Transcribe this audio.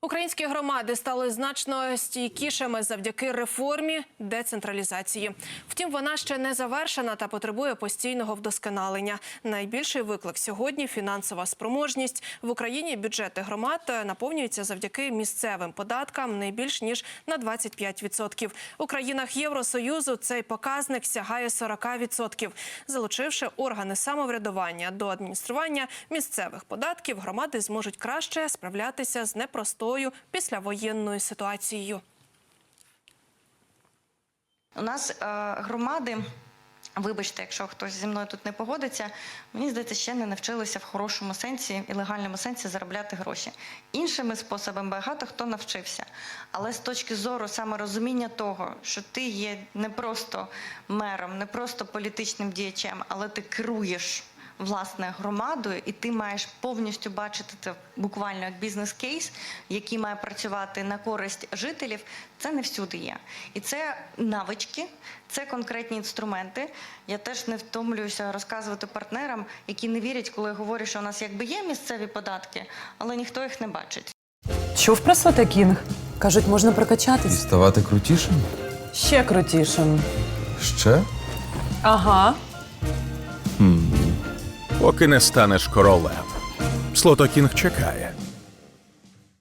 Українські громади стали значно стійкішими завдяки реформі децентралізації. Втім, вона ще не завершена та потребує постійного вдосконалення. Найбільший виклик сьогодні фінансова спроможність в Україні. Бюджети громад наповнюються завдяки місцевим податкам не більш ніж на 25%. У країнах Євросоюзу цей показник сягає 40%. Залучивши органи самоврядування до адміністрування місцевих податків, громади зможуть краще справлятися з непростою післявоєнною ситуацією. У нас е, громади, вибачте, якщо хтось зі мною тут не погодиться, мені здається, ще не навчилися в хорошому сенсі і легальному сенсі заробляти гроші. Іншими способами багато хто навчився. Але з точки зору саме розуміння того, що ти є не просто мером, не просто політичним діячем, але ти керуєш. Власне, громадою, і ти маєш повністю бачити це буквально як бізнес-кейс, який має працювати на користь жителів. Це не всюди є. І це навички, це конкретні інструменти. Я теж не втомлююся розказувати партнерам, які не вірять, коли я говорю, що у нас якби є місцеві податки, але ніхто їх не бачить. Чув про Сота Кінг? Кажуть, можна прокачатись. Ставати крутішим? Ще крутішим. Ще? Ага. Поки не станеш королем. Слотокінг чекає.